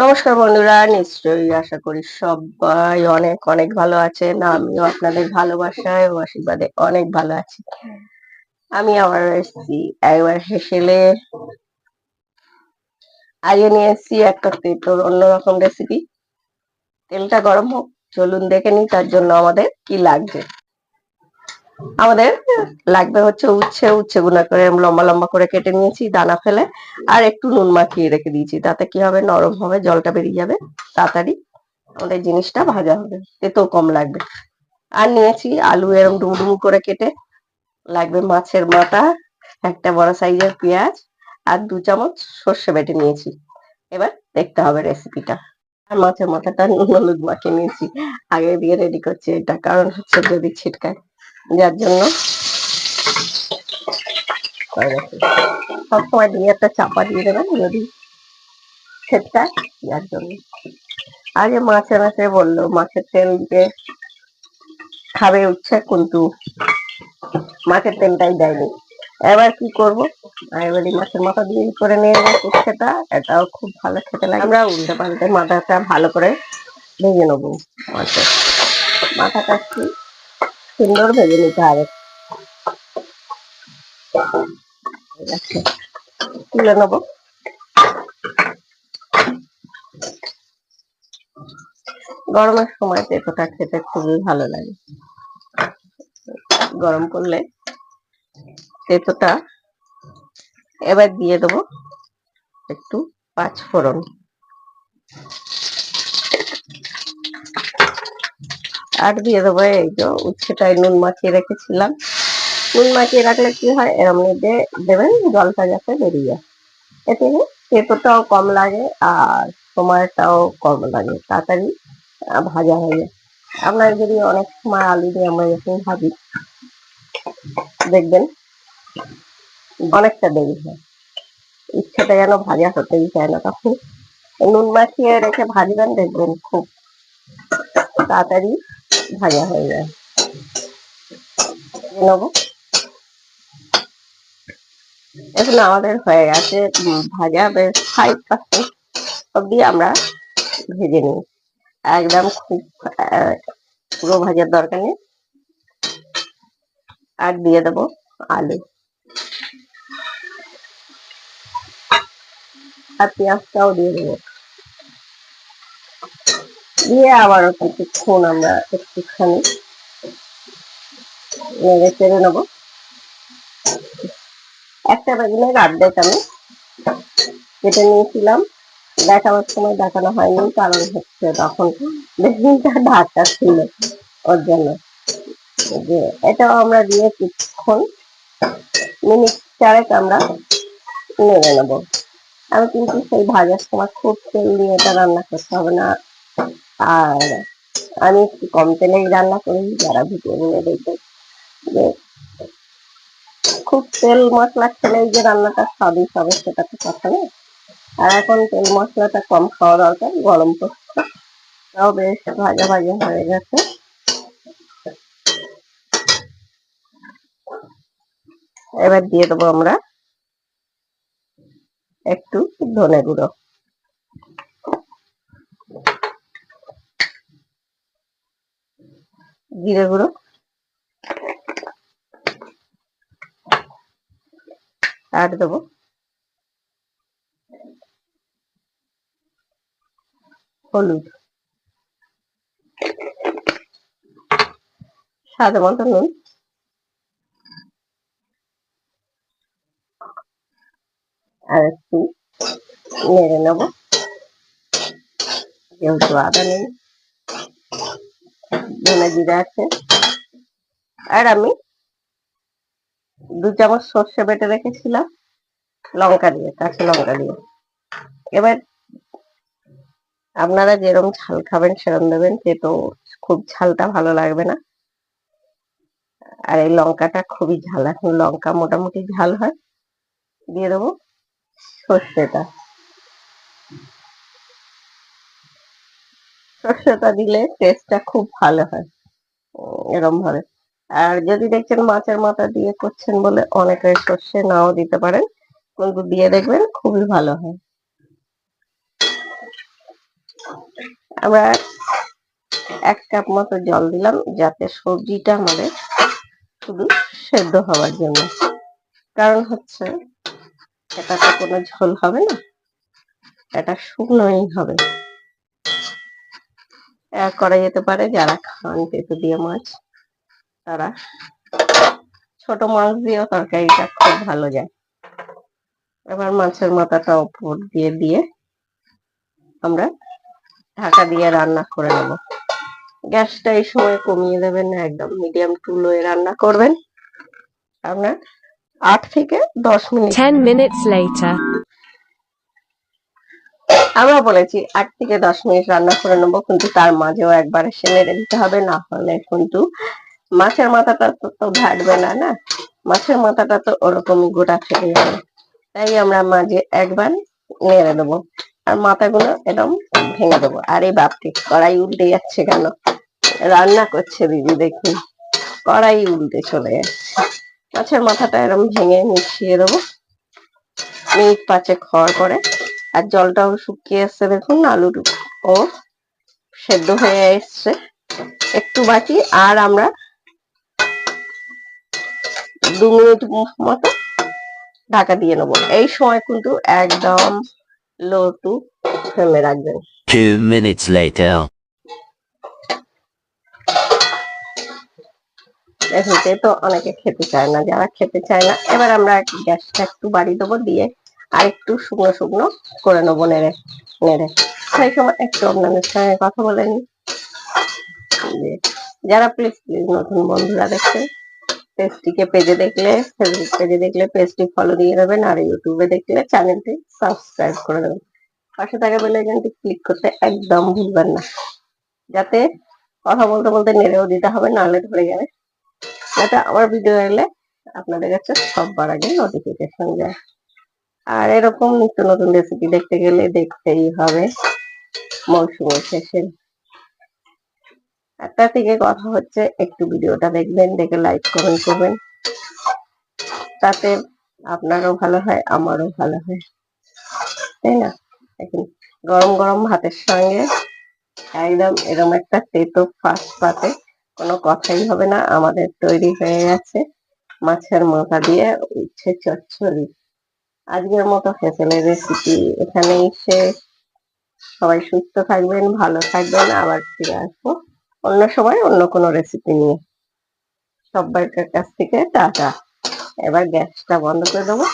নমস্কার বন্ধুরা, নিশ্চয়ই আশা করি সবাই অনেক অনেক ভালো আছেন। আমিও আপনাদের ভালোবাসায় ও আশীর্বাদে অনেক ভালো আছি। আমি আবার এসেছি, একবার হেসেলে আগে নিয়ে এসেছি একটা তেতোর অন্যরকম রেসিপি তেলটা গরম হোক, চলুন দেখে নিই তার জন্য আমাদের কি লাগবে। আমাদের লাগবে হচ্ছে উচ্ছে উচ্ছে গুনা করে লম্বা লম্বা করে কেটে নিয়েছি, দানা ফেলে, আর একটু নুন মাখিয়ে রেখে দিয়েছি। তাতে কি হবে? নরম হবে, জলটা বেরিয়ে যাবে। তাড়াতাড়ি আমাদের জিনিসটা ভাজা হবে। তেতো কম লাগবে। আর নিয়েছি আলু এরম ডুমডুম করে কেটে, লাগবে মাছের মাথা, একটা বড় সাইজের পেঁয়াজ, আর দু চামচ সর্ষে বেটে নিয়েছি। এবার দেখতে হবে রেসিপিটা আর মাছের মাথাটা নুন হলুদ মাখিয়ে নিয়েছি। আগে দিয়ে রেডি করছি এটা, কারণ হচ্ছে যদি ছিটকায়। যার জন্য। সবসময় দিয়ে একটা চাপা দিয়ে দেবেন যদি ছেটকায় যার জন্য। আগে মাছে মাছে বলল মাছের তেল দিয়ে খাবে উচ্ছে কিন্তু মাছের তেলটাই দেয়নি। এবার কি করব? এবারই মাছের মাথা দিয়ে করে নিয়ে যাব উচ্ছেটা এটাও খুব ভালো খেতে লাগে। আমরা উল্টে পাল্টে মাথাটা ভালো করে ভেজে নেব মাছের। মাথাটা সুন্দর ভেজে নিতে হবে তুলে নেব। গরমের সময় তেঁতোটা খেতে খুবই ভালো লাগে। গরম করলে তেঁতোটা এবার দিয়ে দেবো একটু পাঁচ ফোড়ন আর দিয়ে দেবো, এই যে উচ্ছেটাই নুন মাখিয়ে রেখেছিলাম। নুন মাখিয়ে রাখলে কি হয়? এরম নিতে দেবেন, জলটা যাতে বেরিয়ে যায়। এতে তেঁতোটাও কম লাগে আর সময়টাও কম লাগে, তাড়াতাড়ি ভাজা হয়ে যায়। আপনার যদি অনেক সময় আলু দিয়ে আমরা যখন ভাজি, দেখবেন অনেকটা দেরি হয়। ইচ্ছেটা যেন ভাজা হতেই চায় না তখন। নুন মাখিয়ে রেখে ভাজবেন, দেখবেন খুব তাড়াতাড়ি ভাজা হয়ে যায়। নেব। এখন আমাদের হয়ে গেছে ভাজা বেশ ফাইভ পার্সেন্ট অব্দি আমরা ভেজে নিই। একদম খুব পুরো ভাজার দরকার নেই। আর দিয়ে দেবো আলু। আর পেঁয়াজটাও দিয়ে দেবো। দিয়ে আবারও কিছুক্ষণ আমরা একটুখানি নেড়ে চেড়ে নেব। একটা বেগুনের অর্ধেক আমি কেটে নিয়েছিলাম। দেখাবার সময় দেখানো হয়নি, কারণ হচ্ছে তখন বেগুনটা ঢাকা ছিল ওর জন্য। যে এটাও আমরা দিয়ে কিছুক্ষণ মিনিট চারেক আমরা নেড়ে নেব। আমি কিন্তু সেই ভাজার সময় খুব তেল দিয়ে এটা রান্না করতে হবে না। আর আমি একটু কম তেলেই রান্না করি, যারা ভিডিও নিয়ে দেখবেন যে খুব তেল মশলা খেলেই যে রান্নাটা স্বাদই হবে সেটা তো কথা নেই আর এখন তেল মশলাটা কম খাওয়া দরকার, গরম পড়ছে তাও বেশ ভাজা ভাজা হয়ে গেছে। এবার দিয়ে দেবো আমরা একটু ধনে গুঁড়ো। জিরে গুঁড়ো। আর দেবো। হলুদ। স্বাদ মতো নুন। আর একটু নেড়ে নেব। যেহেতু আদা নেই। ধনে জিরে আছে। আর আমি দু চামচ সর্ষে বেটে রেখেছিলাম। লঙ্কা দিয়ে, কাঁচা লঙ্কা দিয়ে। এবার আপনারা যেরকম ঝাল খাবেন সেরকম দেবেন তো খুব ঝালটা ভালো লাগবে না। আর এই লঙ্কাটা খুবই ঝাল, এখন লঙ্কা মোটামুটি ঝাল হয়। দিয়ে দেবো সর্ষেটা। সর্ষেটা দিলে টেস্টটা খুব ভালো হয়। এরকম ভাবে আর যদি দেখছেন মাছের মাথা দিয়ে করছেন বলে অনেকে সর্ষে নাও দিতে পারেন, কিন্তু দিয়ে দেখবেন খুবই ভালো হয়। আমরা এক কাপ মতো জল দিলাম, যাতে সবজিটা আমাদের শুধু সেদ্ধ হওয়ার জন্য। কারণ হচ্ছে, এটা তো কোনো ঝোল হবে না, এটা শুকনোই হবে। করা যেতে পারে যারা খান পেঁপে দিয়ে মাছ, তারা ছোট মাছ দিয়েও তরকারিটা খুব ভালো যায়। এবার মাছের মাথাটা ওপর দিয়ে দিয়ে আমরা ঢাকা দিয়ে রান্না করে নেব। গ্যাসটা এই সময় কমিয়ে দেবেন না, একদম মিডিয়াম টু লোয়ে রান্না করবেন। আপনার আট থেকে দশ মিনিট। 10 minutes later. আমরা বলেছি, আট থেকে দশ মিনিট রান্না করে নেব, কিন্তু তার মাঝেও একবার এসে নেড়ে দিতে হবে, না হলে কিন্তু মাছের মাথাটা তো ঘাটবে না না? মাছের মাথাটা তো ওরকমই গোটা থেকে যাবে তাই আমরা মাঝে একবার নেড়ে দেবো, আর মাথাগুলো এরকম ভেঙে দেবো। আর এই বাপটি কড়াই উল্টে যাচ্ছে কেন? রান্না করছে দিদি, দেখুন। কড়াই উল্টে চলে যাচ্ছে। মাছের মাথাটা এরকম ভেঙে মিশিয়ে দেবো। মিনিট পাঁচেক হওয়ার পরে আর জলটাও শুকিয়ে এসছে দেখুন আলুর ও সেদ্ধ হয়ে এসছে। একটু বাকি আর আমরা দু মিনিট মতো ঢাকা দিয়ে নেব। এই সময় কিন্তু একদম লো টু ফ্লেমে রাখবেন। Two minutes later. দেখুন তো অনেকে খেতে চায় না যারা খেতে চায় না এবার আমরা গ্যাসটা একটু বাড়িয়ে দেবো দিয়ে আর একটু শুকনো শুকনো করে নেব, নেড়ে নেড়ে। সেই সময় একটু আপনাদের সঙ্গে কথা বলে নিই। যে যারা প্লিজ প্লিজ নতুন বন্ধুরা দেখছেন, পেজটিকে পেজে দেখলে ফেসবুক পেজে দেখলে, পেজটি ফলো দিয়ে দেবেন, আর ইউটিউবে দেখলে চ্যানেলটি সাবস্ক্রাইব করে দেবেন। পাশে থাকা বেল আইকনটি ক্লিক করতে একদম ভুলবেন না। যাতে কথা বলতে বলতে নেড়েও দিতে হবে, নাহলে ধরে যাবে যাতে আমার ভিডিও এলে আপনাদের কাছে সববার আগে নোটিফিকেশন যায়। আর এরকম নিত্য নতুন রেসিপি দেখতে গেলে দেখতেই হবে মৌসুমের শেষে। একটা থেকে কথা হচ্ছে একটু ভিডিওটা দেখবেন, দেখে লাইক কমেন্ট করবেন। তাতে আপনারও ভালো হয়, আমারও ভালো হয়। তাই না? এখন গরম গরম ভাতের সঙ্গে একদম এরকম একটা তেতো ফাস্ট পাতে কোনো কথাই হবে না, আমাদের তৈরি হয়ে গেছে। মাছের মাথা দিয়ে উচ্ছে চচ্চড়ি। আজকের মতো ফেসেলের রেসিপি এখানেই শেষ। সবাই সুস্থ থাকবেন, ভালো থাকবেন, আবার ফিরে আসব অন্য সময় অন্য কোনো রেসিপি নিয়ে। সব্বাইকার কাছ থেকে টাটা। এবার গ্যাসটা বন্ধ করে দেবো।